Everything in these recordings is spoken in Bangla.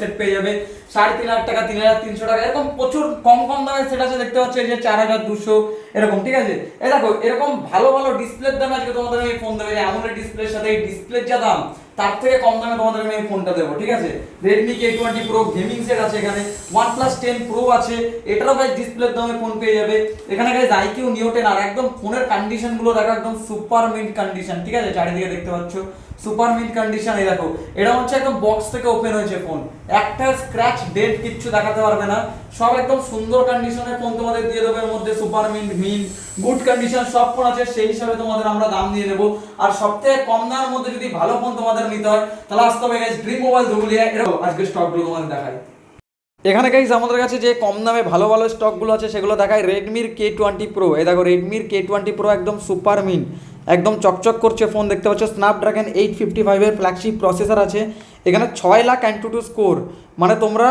সেট পেয়ে যাবে। সাড়ে তিন হাজার টাকা, তিন হাজার তিনশো টাকা, এরকম প্রচুর কম কম দামের সেট দেখতে পাচ্ছ যে চার হাজার দুশো, এরকম, ঠিক আছে? দেখো, এরকম ভালো ভালো ডিসপ্লের দামে আজকে তোমাদের আমি ফোন দেবে। এমন ডিসপ্লের সাথে এই ডিসপ্লের যা দাম তার থেকে কম দামে তোমাদের আমি এই ফোনটা দেবো, ঠিক আছে? Redmi K twenty Pro gaming set আছে এখানে ওয়ান প্লাস টেন প্রো আছে, এটারও গাইজ ডিসপ্লের দামে ফোন পেয়ে যাবে। এখানে গাইজ আইকিউ নিও টেন আর একদম ফোনের কন্ডিশনগুলো দেখো, একদম সুপার মিন্ট কন্ডিশন ঠিক আছে? চারিদিকে দেখতে পাচ্ছ। সুপার মিন্ট কন্ডিশন এই দেখো। এটা হচ্ছে একদম বক্স থেকে ওপেন হয়েছে ফোন একটা স্ক্র্যাচ ডেট কিচ্ছু দেখাতে পারবে না। সব একদম সুন্দর কন্ডিশনের ফোন তোমাদের দিয়ে দেবে। এর মধ্যে super mint mint good condition সব ফোন আছে। সেই হিসাবে তোমাদের আমরা দাম দিয়ে দেবো। আর সবথেকে কম দামের মধ্যে যদি ভালো ফোন তোমাদের নিতে হয়, তাহলে আসতে হবে গাইজ ড্রিম মোবাইল দুগুলিয়া এরকম আজকে স্টকগুলো তোমাদের দেখাই। এখানে গাইজ আমাদের কাছে যে কম দামে ভালো ভালো স্টকগুলো আছে, সেগুলো দেখায় রেডমির কে টোয়েন্টি প্রো এই দেখো রেডমির কে টোয়েন্টি প্রো একদম সুপার মিন একদম চকচক করছে ফোন দেখতে পাচ্ছ? স্ন্যাপড্রাগন এইট ফিফটি ফাইভের ফ্ল্যাগশিপ প্রসেসর আছে। এখানে ছয় লাখ অ্যান্টু টু স্কোর মানে তোমরা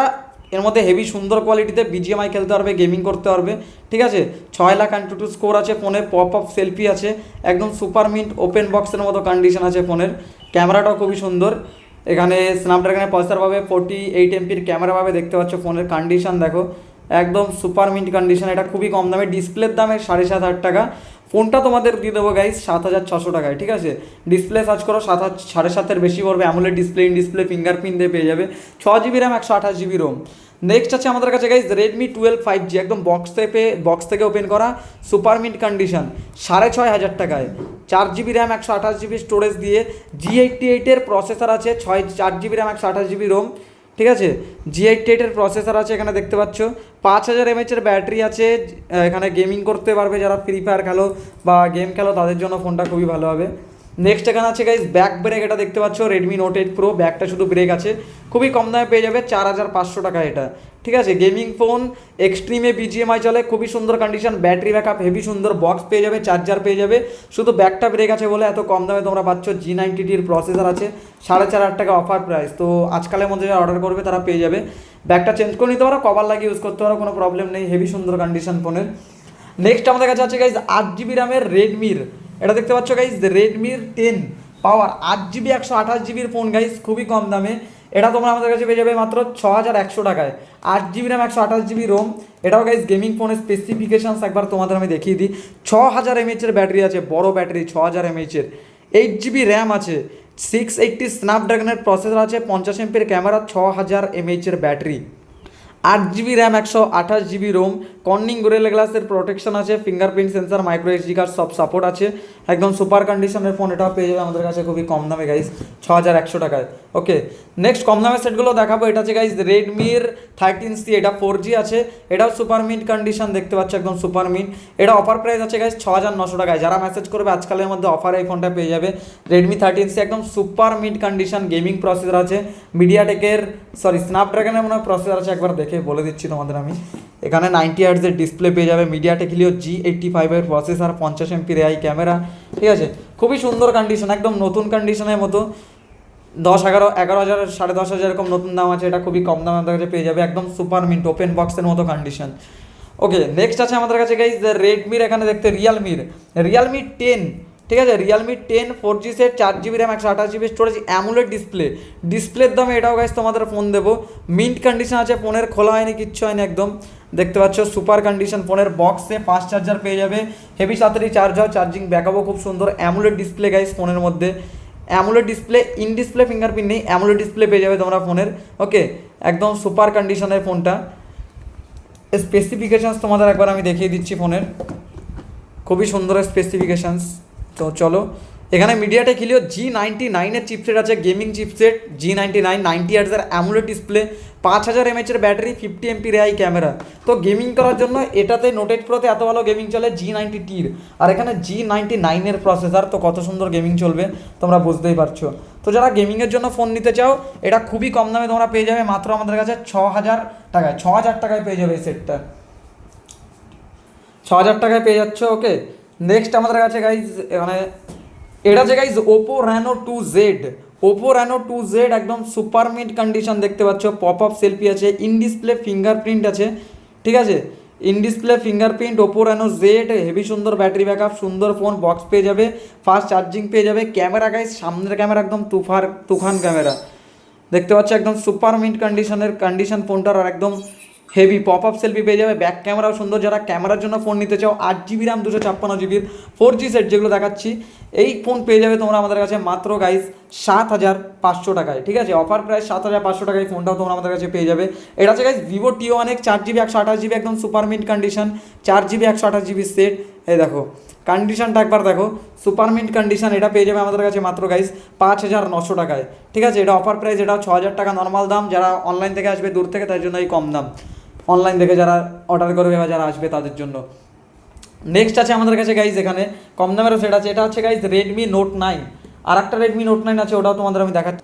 এর মধ্যে হেভি সুন্দর কোয়ালিটিতে বিজিএমআই খেলতে পারবে গেমিং করতে পারবে। ঠিক আছে? ছয় লাখ অ্যান্ড টু স্কোর আছে ফোনে পপ আপ সেলফি আছে। একদম সুপার মিন্ট ওপেন বক্সের মতো কন্ডিশন আছে ফোনের ক্যামেরাটাও খুবই সুন্দর। এখানে স্ন্যাপড্রাগনের পয়সার পাবে ফোর্টি এইট এমপির ক্যামেরা পাবে, দেখতে পাচ্ছ ফোনের কন্ডিশন দেখো। একদম সুপার মিন্ট কন্ডিশন এটা খুবই কম দামে। ডিসপ্লের দামে সাড়ে সাত হাজার টাকা। ফোনটা তোমাদের দিয়ে দেবো গাইজ সাত হাজার ছশো টাকায়, ঠিক আছে? ডিসপ্লে সার্চ করো, সাত হাজার সাড়ে সাতের বেশি পড়বে। AMOLED display in display fingerprint দিয়ে পেয়ে যাবে। ছ জিবি র্যাম একশো আঠাশ জিবি রোম নেক্সট আছে আমাদের কাছে guys Redmi twelve five G একদম বক্স থেকে বক্স থেকে ওপেন করা সুপার মিন্ট কন্ডিশন সাড়ে ছয় হাজার টাকায়। চার জিবি র্যাম একশো আঠাশ জিবি স্টোরেজ দিয়ে জি এইটটি এইটের প্রসেসর আছে, ছয় চার জিবি র্যাম একশো আঠাশ জিবি রোম ঠিক আছে? জি এইট এইটের প্রসেসর আছে এখানে দেখতে পাচ্ছ। পাঁচ হাজার এমএচের ব্যাটারি আছে এখানে গেমিং করতে পারবে যারা ফ্রি ফায়ার খেলো বা গেম খেলো, তাদের জন্য ফোনটা খুবই ভালো হবে। নেক্সট এখানে আছে গাইজ ব্যাক ব্রেক এটা দেখতে পাচ্ছ রেডমি নোট এইট প্রো ব্যাকটা শুধু ব্রেক আছে। খুবই কম দামে পেয়ে যাবে, চার হাজার পাঁচশো টাকা এটা। ঠিক আছে গেমিং ফোন এক্সট্রিমে বিজিএমআই চলে, খুবই সুন্দর কন্ডিশন ব্যাটারি ব্যাকআপ হেভি সুন্দর বক্স পেয়ে যাবে চার্জার পেয়ে যাবে। শুধু ব্যাকটা ব্রেক আছে বলে এত কম দামে তোমরা পাচ্ছ জি নাইনটি প্রসেসর আছে, সাড়ে চার হাজার টাকা অফার প্রাইস তো আজকালের মধ্যে যারা অর্ডার করবে, তারা পেয়ে যাবে। ব্যাকটা চেঞ্জ করে নিতে পারো, কভার লাগিয়ে ইউজ করতে পারো, কোনো প্রবলেম নেই হেভি সুন্দর কন্ডিশন ফোনের নেক্সট আমাদের কাছে আছে গাইজ আট জিবি র্যামের রেডমির এটা দেখতে পাচ্ছ গাইজ রেডমির টেন পাওয়ার আট জিবি একশো আঠাশ জিবির ফোন গাইজ খুবই কম দামে। এটা তোমরা আমাদের কাছে পেয়ে যাবে মাত্র ছ হাজার একশো টাকায়। আট জিবি র্যাম একশো আঠাশ জিবি রোম এটাও গাইজ গেমিং ফোনের স্পেসিফিকেশানস একবার তোমাদের আমি দেখিয়ে দিই। ছ হাজার এমএচের ব্যাটারি আছে, বড় ব্যাটারি ছ হাজার এমএচের এইট জিবি র্যাম আছে সিক্স এইটটি স্ন্যাপড্রাগনের প্রসেসর আছে, পঞ্চাশ এমপির ক্যামেরা ছ হাজার এমএচের ব্যাটারি আট জিবি র্যাম একশো আঠাশ জিবি রোম কর্নিং গোরেলা গ্লাসের প্রোটেকশন আছে fingerprint sensor micro SD card সব সাপোর্ট আছে। একদম সুপার কন্ডিশনের ফোন এটাও পেয়ে যাবে আমাদের কাছে খুবই কম দামে গাইজ ছ হাজার একশো টাকায়। ওকে নেক্সট কম দামের সেটগুলো দেখাবো। এটা আছে গাইজ রেডমির থার্টিন সি এটা ফোর জি আছে। এটাও সুপার মিন্ট কন্ডিশন দেখতে পাচ্ছ, একদম সুপার মিন্ট এটা অফার প্রাইস আছে গাইজ ছ হাজার নশো টাকায়। যারা মেসেজ করবে, আজকালের মধ্যে অফার এই ফোনটা পেয়ে যাবে। রেডমি থার্টিন সি একদম super mint condition gaming processor আছে। মিডিয়াটেকের সরি স্ন্যাপড্রাগনের মনে হয় প্রসেসর আছে। একবার দেখে বলে দিচ্ছি তোমাদের আমি। এখানে নাইনটি হার্টসের ডিসপ্লে পেয়ে যাবে মিডিয়াটেক হিলিও জি এইটটি ফাইভের প্রসেসার পঞ্চাশ এমপির এআই ক্যামেরা ঠিক আছে? খুবই সুন্দর কন্ডিশন একদম নতুন কন্ডিশনের মতো। দশ এগারো এগারো হাজার, সাড়ে দশ হাজার এরকম নতুন দাম আছে, এটা খুবই কম দামে আমাদের কাছে পেয়ে যাবে, একদম সুপার মিন্ট ওপেন বক্সের মতো কন্ডিশন ওকে নেক্সট আছে আমাদের কাছে গাইজ রেডমির এখানে দেখতে রিয়ালমির রিয়ালমি টেন ঠিক আছে Realme ten four G set চার জিবি র্যাম একশো আঠাশ জিবি স্টোরেজ অ্যামুলেট ডিসপ্লে ডিসপ্লের দামে এটাও গাইজ তোমাদের ফোন দেবো। মিন্ট কন্ডিশন আছে, ফোনের খোলা হয়নি, কিচ্ছু হয়নি একদম। দেখতে পাচ্ছ সুপার কন্ডিশন ফোনের বক্সে ফাস্ট চার্জার পেয়ে যাবে। হেভি তাড়াতাড়ি চার্জ হয় চার্জিং ব্যাকআপও খুব সুন্দর। অ্যামুলেট ডিসপ্লে গাইজ ফোনের মধ্যে। AMOLED display in display fingerprint নেই অ্যামুলেট ডিসপ্লে পেয়ে যাবে তোমরা ফোনের। ওকে একদম সুপার কন্ডিশনের ফোনটা স্পেসিফিকেশানস তোমাদের একবার আমি দেখিয়ে দিচ্ছি ফোনের। খুবই সুন্দর স্পেসিফিকেশানস তো চলো, এখানে মিডিয়াটেক হিলিও জি নাইনটি নাইনের চিপসেট আছে gaming chipset G ninety nine ninety আর্টসের অ্যামুলেট ডিসপ্লে পাঁচ হাজার এমএচের ব্যাটারি ফিফটি এমপি রেআই ক্যামেরা তো গেমিং করার জন্য এটাতে নোটেড প্রোতে এত ভালো গেমিং চলে জি নাইনটি টির আর এখানে জি নাইনটি নাইনের প্রসেসার তো কত সুন্দর গেমিং চলবে, তোমরা বুঝতেই পারছ। তো যারা গেমিংয়ের জন্য ফোন নিতে চাও, এটা খুবই কম দামে তোমরা পেয়ে যাবে, মাত্র আমাদের কাছে ছ হাজার টাকায় ছ হাজার টাকায় পেয়ে যাবে এই সেটটা ছ হাজার টাকায় পেয়ে যাচ্ছ ওকে নেক্সট আমাদের কাছে গাইজ মানে এটা হচ্ছে guys Oppo Reno two Z Oppo Reno two Z একদম সুপার মিড কন্ডিশন দেখতে পাচ্ছ পপ আপ সেলফি আছে ইন ডিসপ্লে ফিঙ্গারপ্রিন্ট আছে, ঠিক আছে? In display fingerprint Oppo Reno Z heavy সুন্দর ব্যাটারি ব্যাকআপ সুন্দর ফোন বক্স পেয়ে যাবে ফাস্ট চার্জিং পেয়ে যাবে ক্যামেরা গাইস সামনের ক্যামেরা একদম তুফার, তুফান ক্যামেরা দেখতে পাচ্ছ একদম সুপার মিন্ট কন্ডিশনের কন্ডিশন ফোনটার আর একদম হেভি পপ আপ সেলফি পেয়ে যাবে। ব্যাক ক্যামেরাও সুন্দর। যারা ক্যামেরার জন্য ফোন নিতে চাও, আট জিবি র্যাম দুশো ছাপ্পান্ন জিবির ফোর জি সেট যেগুলো দেখাচ্ছি, এই ফোন পেয়ে যাবে তোমরা আমাদের কাছে। মাত্র গাইস সাত হাজার পাঁচশো টাকায়। ঠিক আছে? অফার প্রাইস সাত হাজার পাঁচশো টাকায় ফোনটাও তোমরা আমাদের কাছে পেয়ে যাবে। এটা হচ্ছে গাইস ভিভো টি অনেক চার জিবি একশো আঠাশ জিবি একদম সুপার মিন্ট কন্ডিশন চার জিবি একশো আঠাশ জিবি সেট এই দেখো কন্ডিশনটা একবার দেখো। সুপার মিন্ট কন্ডিশন এটা পেয়ে যাবে আমাদের কাছে মাত্র গাইস পাঁচ হাজার নশো টাকায়। ঠিক আছে? এটা অফার প্রাইস এটা ছ হাজার টাকা নর্মাল দাম। যারা অনলাইন থেকে আসবে, দূর থেকে, তার জন্য এই কম দাম। অনলাইন দেখে যারা অর্ডার করবে বা যারা আসবে তাদের জন্য। নেক্সট আছে আমাদের কাছে গাইজ এখানে, কম দামেরও সেট আছে। এটা হচ্ছে গাইজ রেডমি নোট নাইন আর একটা রেডমি নোট নাইন আছে, ওটাও তোমাদের আমি দেখাচ্ছি।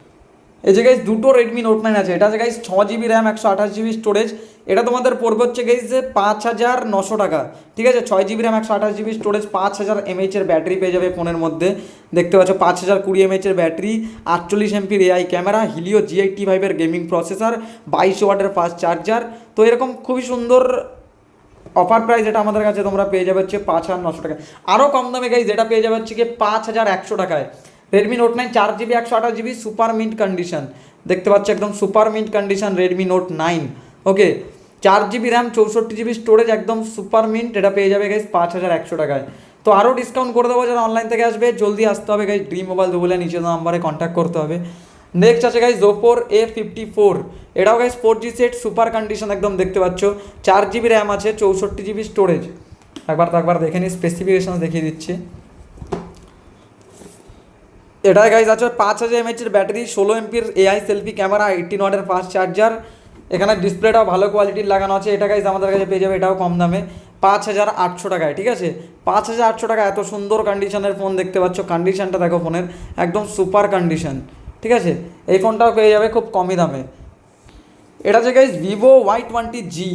এই যে গাইজ দুটো রেডমি নোট নাইন আছে। এটা আছে গাইজ ছ জিবি র্যাম একশো আঠাশ জিবি স্টোরেজ এটা তোমাদের পড়বে হচ্ছে গাইজ যে পাঁচ হাজার নশো টাকা। ঠিক আছে? ছয় জিবি র্যাম একশো আঠাশ জিবি স্টোরেজ পাঁচ হাজার এমএইচের ব্যাটারি পেয়ে যাবে ফোনের মধ্যে। দেখতে পাচ্ছ, পাঁচ হাজার কুড়ি এমএইচের ব্যাটারি আটচল্লিশ এমপির AI camera Helio G eighty ফাইভের গেমিং প্রসেসর বাইশ ওয়াটের ফাস্ট চার্জার তো এরকম খুবই সুন্দর অফার প্রাইস এটা আমাদের কাছে তোমরা পেয়ে যাবে হচ্ছে পাঁচ হাজার নশো টাকায়। আরও কম দামে গাইজ যেটা পেয়ে যাবে হচ্ছে কি পাঁচ হাজার একশো টাকায়। রেডমি নোট নাইন চার জিবি একশো আঠাশ জিবি সুপার মিন্ট কন্ডিশন দেখতে পাচ্ছ একদম super mint condition Redmi Note nine okay চার জিবি র্যাম চৌষট্টি জিবি স্টোরেজ একদম সুপার মিন্ট এটা পেয়ে যাবে গাইজ পাঁচ হাজার একশো টাকায়। তো আরও ডিসকাউন্ট করে দেবো যারা অনলাইন থেকে আসবে, জলদি আসতে হবে গাইজ ড্রিম মোবাইল দুবলে নিচে নাম্বারে কন্ট্যাক্ট করতে হবে। নেক্সট আছে গাইজ জোফোর এ ফিফটি ফোর এটাও guys four G set super condition একদম দেখতে পাচ্ছ। চার জিবি র্যাম আছে, চৌষট্টি জিবি স্টোরেজ একবার তো একবার দেখে নিই স্পেসিফিকেশন দেখিয়ে দিচ্ছি। এটাই গাইজ আছে পাঁচ হাজার এমএচের ব্যাটারি ষোলো এমপির এআই সেলফি ক্যামেরা এইটিন ওয়াটের ফাস্ট চার্জার এখানে ডিসপ্লেটাও ভালো কোয়ালিটির লাগানো আছে। এটা গাইজ আমাদের কাছে পেয়ে যাবে, এটাও কম দামে। পাঁচ হাজার আটশো টাকায়, ঠিক আছে? পাঁচ হাজার আটশো টাকা এত সুন্দর কন্ডিশনের ফোন দেখতে পাচ্ছ। কন্ডিশনটা দেখো ফোনের একদম সুপার কন্ডিশন ঠিক আছে? এই ফোনটাও পেয়ে যাবে খুব কমই দামে। এটা যে guys Vivo Y twenty G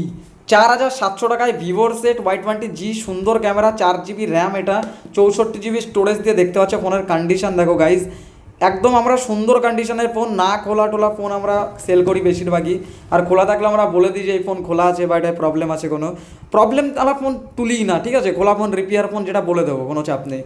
চার হাজার সাতশো টাকায় ভিভোর সেট ওয়াই টোয়েন্টি জি, সুন্দর ক্যামেরা, চার জিবি র্যাম, এটা চৌষট্টি জিবি স্টোরেজ দিয়ে দেখতে পাচ্ছ ফোনের কন্ডিশন দেখো গাইজ একদম আমরা সুন্দর কন্ডিশনের ফোন না খোলা টোলা ফোন আমরা সেল করি বেশিরভাগই। আর খোলা থাকলে আমরা বলে দিই যে এই ফোন খোলা আছে বা এটায় প্রবলেম আছে কোনো। প্রবলেম তাহলে ফোন তুলিই না, ঠিক আছে? খোলা ফোন রিপেয়ার ফোন যেটা বলে দেবো, কোনো চাপ নেই।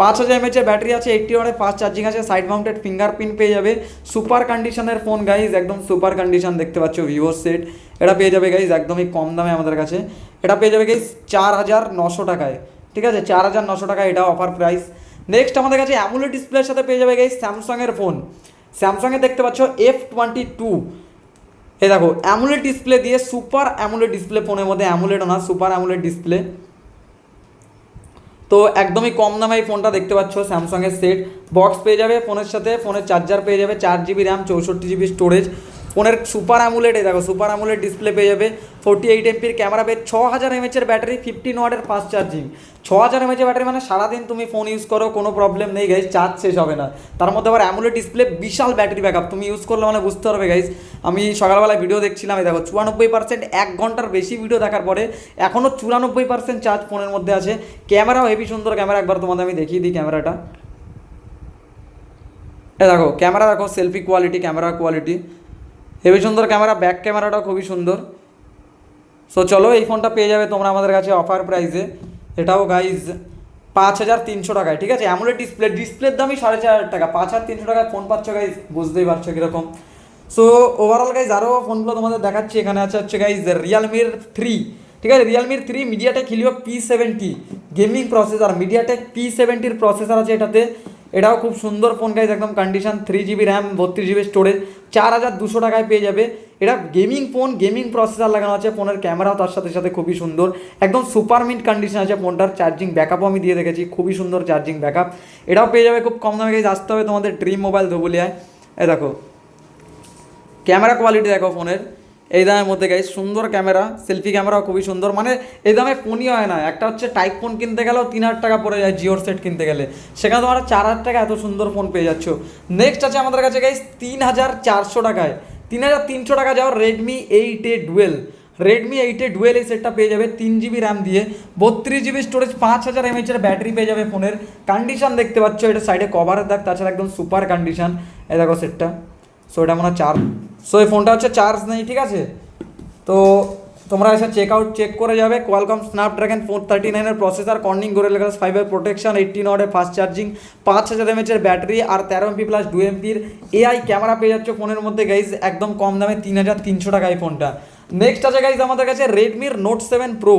পাঁচ হাজার এমএচের ব্যাটারি আছে এইটটি ওয়ার্ডে ফাস্ট চার্জিং আছে সাইড মাউন্টেড ফিঙ্গারপ্রিন্ট পেয়ে যাবে। সুপার কন্ডিশনের ফোন গাইজ একদম সুপার কন্ডিশন দেখতে পাচ্ছ ভিভোর সেট এটা পেয়ে যাবে গাইজ একদমই কম দামে আমাদের কাছে। এটা পেয়ে যাবে গাইজ চার হাজার নশো টাকায়। ঠিক আছে? চার হাজার নশো টাকা এটা অফার প্রাইস নেক্সট আমাদের কাছে অ্যামুলেট ডিসপ্লের সাথে পেয়ে যাবে গাইজ স্যামসাংয়ের ফোন স্যামসাংয়ে দেখতে পাচ্ছ এফ টোয়েন্টি টু এই দেখো অ্যামুলেট ডিসপ্লে দিয়ে সুপার অ্যামুলেট ডিসপ্লে ফোনের মধ্যে অ্যামুলেটও না সুপার অ্যামুলেট ডিসপ্লে তো একদমই কম দামে এই ফোনটা দেখতে পাচ্ছ স্যামসাংয়ের সেট বক্স পেয়ে যাবে ফোনের সাথে ফোনের চার্জার পেয়ে যাবে চার জিবি র্যাম চৌষট্টি জিবি স্টোরেজ ফোনের সুপার অ্যামুলেট এই দেখো সুপার অ্যামুলেট ডিসপ্লে পেয়ে যাবে। ফোর্টি এইট এমপির ক্যামেরা পেয়ে ছ হাজার এমএচের ব্যাটারি ফিফটিন ওয়াটের ফাস্ট চার্জিং ছ হাজার এমএচের ব্যাটারি মানে সারাদিন তুমি ফোন ইউজ করো, কোনো প্রবলেম নেই গাইজ চার্জ শেষ হবে না। তার মধ্যে আবার অ্যামুলেট ডিসপ্লে বিশাল ব্যাটারি ব্যাকআপ তুমি ইউজ করলে মানে বুঝতে পারবে গাইজ আমি সকালবেলা ভিডিও দেখছিলাম, এই দেখো চুরানব্বই পার্সেন্ট এক ঘণ্টার বেশি ভিডিও দেখার পরে এখনও চুরানব্বই পার্সেন্ট চার্জ ফোনের মধ্যে আছে। ক্যামেরাও হেভি সুন্দর ক্যামেরা একবার তোমাদের আমি দেখিয়ে দিই ক্যামেরাটা এ দেখো ক্যামেরা দেখো selfie quality camera quality heavy সুন্দর ক্যামেরা ব্যাক ক্যামেরাটাও খুবই সুন্দর। সো চলো এই ফোনটা পেয়ে যাবে তোমরা আমাদের কাছে অফার প্রাইসে এটাও গাইজ পাঁচ হাজার তিনশো টাকায়, ঠিক আছে? এমন ডিসপ্লে ডিসপ্লের দামই সাড়ে চার হাজার টাকা। পাঁচ হাজার তিনশো টাকায় ফোন পাচ্ছ গাইজ বুঝতেই পারছ কীরকম। সো ওভারঅল গাইজ আরও ফোনগুলো তোমাদের দেখাচ্ছি। এখানে আছে হচ্ছে গাইজ রিয়ালমির থ্রি ঠিক আছে? রিয়ালমির three MediaTek Helio P seventy gaming processor MediaTek P সেভেন্টির processor আছে এটাতে। এটাও খুব সুন্দর ফোন গাইজ একদম কন্ডিশন থ্রি জিবি র্যাম বত্রিশ জিবি স্টোরেজ চার হাজার দুশো টাকায় পেয়ে যাবে। এটা গেমিং ফোন গেমিং প্রসেসার লাগানো আছে ফোনের ক্যামেরাও তার সাথে সাথে খুবই সুন্দর। একদম সুপার মিন্ট কন্ডিশন আছে ফোনটার চার্জিং ব্যাকআপও আমি দিয়ে রেখেছি খুবই সুন্দর চার্জিং ব্যাকআপ এটাও পেয়ে যাবে খুব কম দামে আসতে হবে তোমাদের ড্রিম মোবাইল ধুবুলিয়ায়। এ দেখো ক্যামেরা কোয়ালিটি দেখো ফোনের এই দামের মধ্যে গাইজ সুন্দর ক্যামেরা সেলফি ক্যামেরাও খুবই সুন্দর। মানে এই দামে ফোনই হয় না, একটা হচ্ছে টাইপ ফোন কিনতে গেলেও তিন হাজার টাকা পড়ে যায় জিওর সেট কিনতে গেলে। সেখানে তোমরা চার হাজার টাকা এত সুন্দর ফোন পেয়ে যাচ্ছ। নেক্সট আছে আমাদের কাছে গাইজ তিন হাজার চারশো টাকায়। তিন হাজার তিনশো টাকা যাওয়ার Redmi eight A dual Redmi এইটে ডুয়েল এই সেটটা পেয়ে যাবে তিন জিবি র্যাম দিয়ে। বত্রিশ জিবি স্টোরেজ পাঁচ হাজার এমএচের ব্যাটারি পেয়ে যাবে ফোনের। কন্ডিশন দেখতে পাচ্ছ, এটা সাইডে কভারের দেখ, তাছাড়া একদম সুপার কন্ডিশন এ দেখো সেটটা সো এটা মনে হয় চার্জ সো এই ফোনটা হচ্ছে চার্জ নেই, ঠিক আছে? তো তোমরা এসে চেক আউট চেক করে যাবে। কোয়ালকম স্ন্যাপড্রাগন ফোর থার্টি নাইনের প্রসেসর কর্নিং গোরেলা গ্লাস ফাইভের প্রোটেকশন এইটিন ওয়ার্ডের ফাস্ট চার্জিং পাঁচ হাজার এমএচের ব্যাটারি আর তেরো এমপি প্লাস দু এমপির এআই ক্যামেরা পেয়ে যাচ্ছ ফোনের মধ্যে গাইজ একদম কম দামে তিন হাজার তিনশো টাকা এই ফোনটা নেক্সট আছে গাইজ আমাদের কাছে রেডমির নোট সেভেন প্রো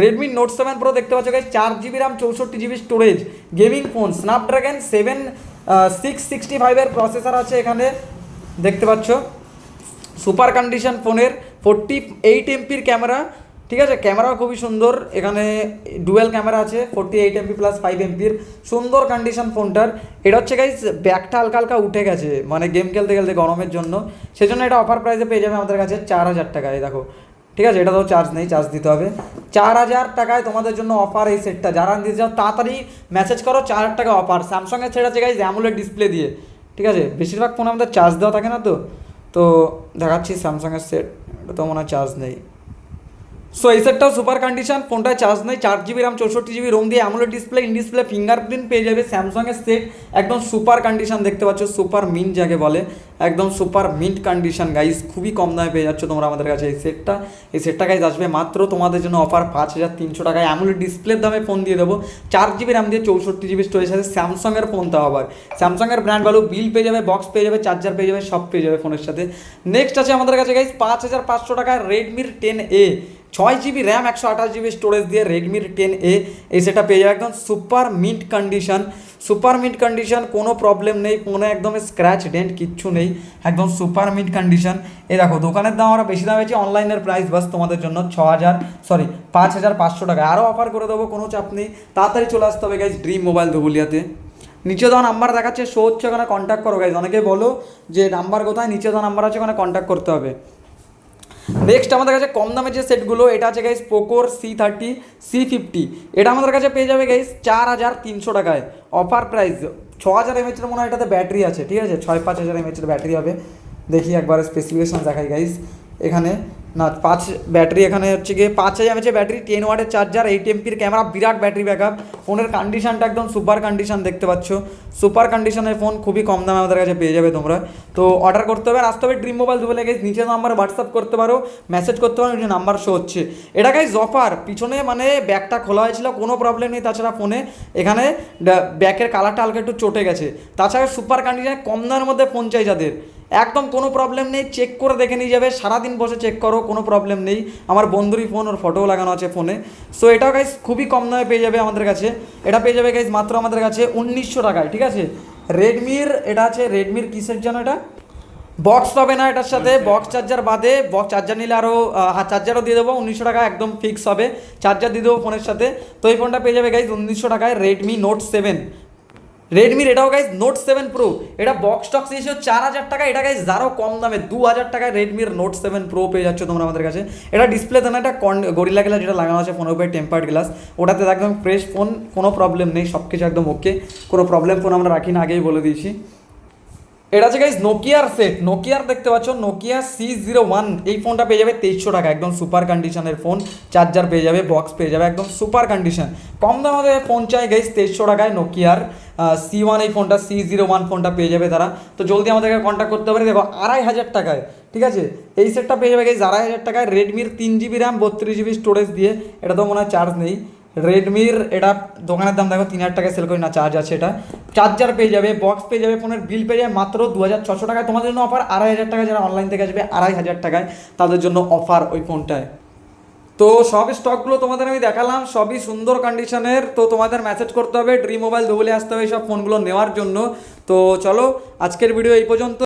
রেডমির নোট সেভেন প্রো দেখতে পাচ্ছ গাইজ চার জিবি র্যাম চৌষট্টি GB storage gaming phone Snapdragon seven six sixty ফাইভের প্রসেসর আছে এখানে। দেখতে পাচ্ছ সুপার কন্ডিশন ফোনের ফোরটি এইট এমপির ক্যামেরা ঠিক আছে? ক্যামেরাও খুবই সুন্দর। এখানে ডুয়েল ক্যামেরা আছে forty eight MP plus five এমপির সুন্দর কন্ডিশন ফোনটার এটা হচ্ছে গাইজ ব্যাগটা হালকা হালকা উঠে গেছে মানে গেম খেলতে খেলতে গরমের জন্য। সেজন্য এটা অফার প্রাইসে পেয়ে যাবে আমাদের কাছে চার হাজার টাকায়, দেখো। ঠিক আছে? এটা তো চার্জ নেই চার্জ দিতে হবে। চার হাজার টাকায় তোমাদের জন্য অফার এই সেটটা যারা নিতে চাও, তাড়াতাড়ি মেসেজ করো, চার হাজার টাকা অফার স্যামসংয়ের সেট আছে গাইজ অ্যামুলেট ডিসপ্লে দিয়ে। ঠিক আছে? বেশিরভাগ ফোনে আমাদের চার্জ দেওয়া থাকে না তো? তো দেখাচ্ছি স্যামসাংয়ের সেট এটা তো মনে হয় চার্জ নেই। সো এই সেটটাও সুপার কন্ডিশন ফোনটায় চার্জ নেই, চার জিবি র্যাম চৌষট্টি জিবি রোম দিয়ে AMOLED display in display fingerprint পেয়ে যাবে স্যামসাংয়ের সেট একদম সুপার কন্ডিশন দেখতে পাচ্ছ সুপার মিন্ট যাকে বলে, একদম সুপার মিন্ট কন্ডিশন গাইজ খুবই কম দামে পেয়ে যাচ্ছ তোমরা আমাদের কাছে এই সেটটা এই সেটটা গাইজ আসবে মাত্র তোমাদের জন্য অফার পাঁচ হাজার তিনশো টাকায়। অ্যামুলেট ডিসপ্লের দামে ফোন দিয়ে দেবো, চার জিবি র্যাম দিয়ে চৌষট্টি জিবি স্টোরেজ আছে স্যামসাংয়ের ফোন তো আবার। স্যামসংয়ের ব্র্যান্ড ভ্যালু বিল পেয়ে যাবে বক্স পেয়ে যাবে চার্জার পেয়ে যাবে, সব পেয়ে যাবে ফোনের সাথে। নেক্সট আছে আমাদের কাছে গাইজ পাঁচ হাজার পাঁচশো টাকায় রেডমির টেন এ ছয় জিবি র্যাম একশো আঠাশ জিবি স্টোরেজ দিয়ে রেডমির টেন এ এই সেটা পেয়ে যাবে। একদম super mint condition super mint condition কোনো প্রবলেম নেই, কোনো একদম স্ক্র্যাচ ডেন্ট কিচ্ছু নেই, একদম সুপার মিন্ট কন্ডিশন এই দেখো, দোকানের দাম আমরা বেশি দাম হয়েছে অনলাইনের প্রাইস বাস তোমাদের জন্য ছ হাজার সরি পাঁচ হাজার পাঁচশো টাকা। আরও অফার করে দেবো, কোনো চাপ নেই। তাড়াতাড়ি চলে আসতে হবে গাইজ ড্রিম মোবাইল ধুবুলিয়াতে। নিচে দেওয়া নাম্বার দেখাচ্ছে শো হচ্ছে ওখানে কন্ট্যাক্ট করো গাইজ অনেকে বলো যে, নাম্বার কোথায়? নিচে দেওয়া নাম্বার আছে ওখানে কন্ট্যাক্ট করতে হবে। নেক্সট আমাদের কাছে কম দামের যে সেটগুলো, এটা আছে গাইস পোকোর সি থার্টি সি ফিফটি এটা আমাদের কাছে পেয়ে যাবে গাইস চার হাজার তিনশো টাকায়। অফার প্রাইস ছ হাজার এমএচের মনে হয় এটাতে ব্যাটারি আছে, ঠিক আছে? ছয় পাঁচ হাজার এমএচের ব্যাটারি হবে। দেখি একবার স্পেসিফিকেশন দেখাই গাইস এখানে, না, পাঁচ ব্যাটারি এখানে হচ্ছে গিয়ে, পাঁচ হাজার এমএচের ব্যাটারি টেন ওয়াটের চার্জার এইট এমপির ক্যামেরা বিরাট ব্যাটারি ব্যাকআপ ফোনের কন্ডিশনটা একদম সুপার কন্ডিশন দেখতে পাচ্ছ। সুপার কন্ডিশনের ফোন খুবই কম দামে আমাদের কাছে পেয়ে যাবে তোমরা। তো অর্ডার করতে হবে আর আসতে হবে ড্রিম মোবাইল দুবে লেগে নিচে নাম্বার হোয়াটসঅ্যাপ করতে পারো মেসেজ করতে পারো, নিচে নাম্বার শো হচ্ছে। এটা গাইজ অফার পিছনে মানে ব্যাগটা খোলা হয়েছিল, কোনো প্রবলেম নেই তাছাড়া ফোনে এখানে ব্যাকের কালারটা হালকা একটু চটে গেছে। তাছাড়া সুপার কন্ডিশনে কম দামের মধ্যে ফোন চাই যাদের। একদম কোনো প্রবলেম নেই চেক করে দেখে নিয়ে যাবে সারাদিন বসে চেক করো কোনো প্রবলেম নেই। আমার বন্ধুরই ফোন ওর ফটোও লাগানো আছে ফোনে সো এটাও গাইজ খুবই কম দামে পেয়ে যাবে আমাদের কাছে। এটা পেয়ে যাবে গাইজ মাত্র আমাদের কাছে উনিশশো টাকায় ঠিক আছে? রেডমির এটা আছে রেডমির কিসের জন্য এটা? বক্স হবে না এটার সাথে। বক্স চার্জার বাদে বক্স চার্জার নিলে আরও হ্যাঁ চার্জারও দিয়ে দেবো উনিশশো টাকা একদম ফিক্স হবে। চার্জার দিয়ে দেবো ফোনের সাথে। তো এই ফোনটা পেয়ে যাবে গাইজ উনিশশো টাকায় রেডমি নোট সেভেন রেডমির এটাও গাইজ নোট সেভেন প্রো এটা বক্স টক্স এসেও চার হাজার টাকা। এটা গাইজ আরও কম দামে, দু হাজার টাকায় রেডমির নোট সেভেন প্রো পেয়ে যাচ্ছ তোমরা আমাদের কাছে। এটা ডিসপ্লে দেন একটা গরিলা গ্লাস যেটা লাগানো আছে ফোনের উপরে টেম্পার্ড গ্লাস ওটাতে একদম ফ্রেশ ফোন কোনো প্রবলেম নেই সব কিছু একদম ওকে কোনো প্রবলেম ফোন আমরা রাখি না, আগেই বলে দিয়েছি। এটা আছে গাইজ নোকিয়ার সেট নোকিয়ার দেখতে পাচ্ছ নোকিয়া সি জিরো ওয়ান এই ফোনটা পেয়ে যাবে তেইশশো টাকা, একদম সুপার কন্ডিশনের ফোন চার্জার পেয়ে যাবে বক্স পেয়ে যাবে, একদম সুপার কন্ডিশন কম দামে ফোন চাই গাইজ তেইশশো টাকায় নোকিয়ার সি ওয়ান এই ফোনটা সি জিরো ওয়ান ফোনটা পেয়ে যাবে তারা। তো জলদি আমাদেরকে কন্ট্যাক্ট করতে পারে দেখো, আড়াই হাজার টাকায়, ঠিক আছে? এই সেটটা পেয়ে যাবে গাইজ আড়াই হাজার টাকায়। রেডমির তিন জিবি র্যাম বত্রিশ জিবি স্টোরেজ দিয়ে। এটা তো মনে হয় চার্জ নেই। রেডমির এটা দোকানের দাম দেখো তিন হাজার টাকায় সেল করি না চার্জ আছে এটা। চার্জার পেয়ে যাবে বক্স পেয়ে যাবে ফোনের বিল পেয়ে যাবে, মাত্র দু হাজার ছশো টাকায়। তোমাদের জন্য অফার আড়াই হাজার টাকা যারা অনলাইন থেকে আসবে, আড়াই হাজার টাকায় তাদের জন্য অফার ওই ফোনটায় তো সব স্টকগুলো তোমাদের আমি দেখালাম, সবই সুন্দর কন্ডিশনের তো তোমাদের মেসেজ করতে হবে ড্রিম মোবাইল ধুবলে আসতে হবে এই সব ফোনগুলো নেওয়ার জন্য। তো চলো, আজকের ভিডিও এই পর্যন্ত।